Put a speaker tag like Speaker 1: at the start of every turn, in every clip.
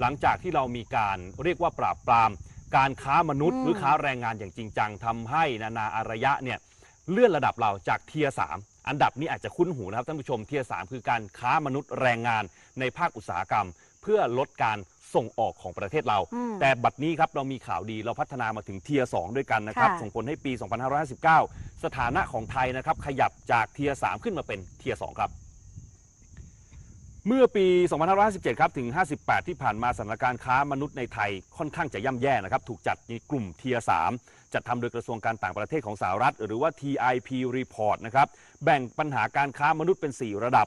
Speaker 1: หลังจากที่เรามีการเรียกว่าปราบปราม การค้ามนุษย์
Speaker 2: อืม
Speaker 1: หรือค้าแรงงานอย่างจริงจังทำให้นานาอารยะเนี่ยเลื่อนระดับเราจากเทียสามอันดับนี้อาจจะคุ้นหูนะครับท่านผู้ชมเทียสามคือการค้ามนุษย์แรงงานในภาคอุตสาหกรรม เพื่อลดการส่งออกของประเทศเรา
Speaker 2: อืม
Speaker 1: แต่บัดนี้ครับเรามีข่าวดีเราพัฒนามาถึงเทียสองด้วยกันนะครับ
Speaker 2: ค่ะ
Speaker 1: ส่งผลให้ปี 2559 สถานะของไทยนะครับขยับจากเทียสามขึ้นมาเป็นเทียสองครับ เมื่อปี 2557 ครับถึง 58 ที่ผ่านมาสถานการณ์ค้ามนุษย์ในไทยค่อนข้างจะย่ำแย่นะครับ ถูกจัดในกลุ่มเทีย3จัดทำโดยกระทรวงการต่างประเทศของสหรัฐ หรือว่า TIP Report นะครับ แบ่งปัญหาการค้ามนุษย์เป็น 4 ระดับ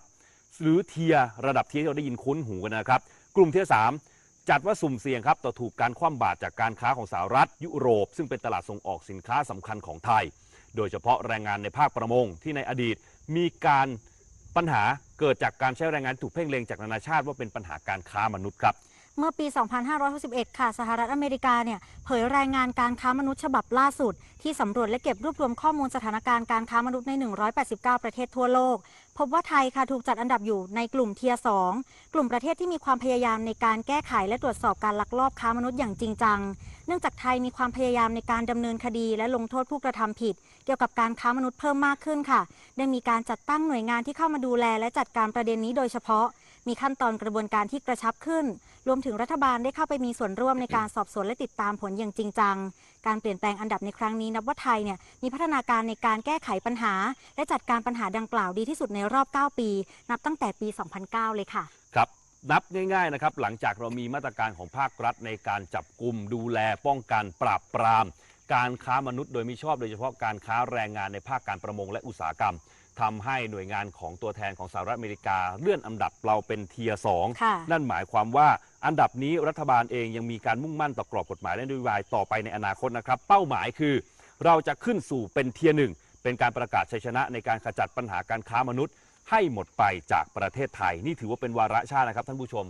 Speaker 1: หรือเทียระดับเทียที่เราได้ยินคุ้นหูกันนะครับ กลุ่มเทีย3จัดว่าสุ่มเสี่ยงครับต่อถูกการคว่ำบาตรจากการค้าของสหรัฐ ยุโรป ซึ่งเป็นตลาดส่งออกสินค้าสำคัญของไทย โดยเฉพาะแรงงานในภาคประมงที่ในอดีตมีการ ปัญหาเกิดจากการใช้แรงงานถูกเพ่งเล็งจากนานาชาติว่าเป็นปัญหาการค้ามนุษย์ครับ
Speaker 2: เมื่อปี 2561 ค่ะ สหรัฐอเมริกาเนี่ยเผยรายงานการค้ามนุษย์ฉบับล่าสุด ที่สำรวจและเก็บรวบรวมข้อมูลสถานการณ์การค้ามนุษย์ใน 189 ประเทศทั่วโลก พบว่าไทยค่ะถูกจัดอันดับอยู่ในกลุ่มเทียสองกลุ่มประเทศที่มีความพยายามในการแก้ไขและตรวจสอบการลักลอบค้ามนุษย์อย่างจริงจัง เนื่องจากไทยมีความพยายามในการดำเนินคดี และลงโทษผู้กระทำผิด เกี่ยวกับการค้ามนุษย์เพิ่มมากขึ้นค่ะ ได้มีการจัดตั้งหน่วยงานที่เข้ามาดูแล และจัดการประเด็นนี้โดยเฉพาะ มีขั้นตอนกระบวนการที่กระชับขึ้น รวมถึงรัฐบาลได้เข้าไปมีส่วนร่วมในการสอบสวนและติดตามผลอย่างจริงจัง การเปลี่ยนแปลงอันดับในครั้งนี้นับว่าไทยเนี่ยมีพัฒนาการในการแก้ไขปัญหา และจัดการปัญหาดังกล่าวดีที่สุดในรอบ 9 ปี นับตั้งแต่ปี 2009 เลยค่ะ
Speaker 1: ครับนับง่ายๆนะครับหลังจากเรามีมาตรการของภาครัฐในการจับกลุ่มดูแลป้องกันปราบปราม การค้ามนุษย์โดยมิชอบโดยเฉพาะการค้าแรงงานในภาคการประมงและอุตสาหกรรมทำให้หน่วยงานของตัวแทนของสหรัฐอเมริกาเลื่อนอันดับเราเป็นเทียสอง
Speaker 2: ค่ะ
Speaker 1: นั่นหมายความว่าอันดับนี้รัฐบาลเองยังมีการมุ่งมั่นต่อกรอบกฎหมายและนโยบายต่อไปในอนาคตนะครับ เป้าหมายคือ เราจะขึ้นสู่เป็นเทียหนึ่งเป็นการประกาศชัยชนะในการขจัดปัญหาการค้ามนุษย์ ให้หมดไปจากประเทศไทย นี่ถือว่าเป็นวาระชาตินะครับท่านผู้ชม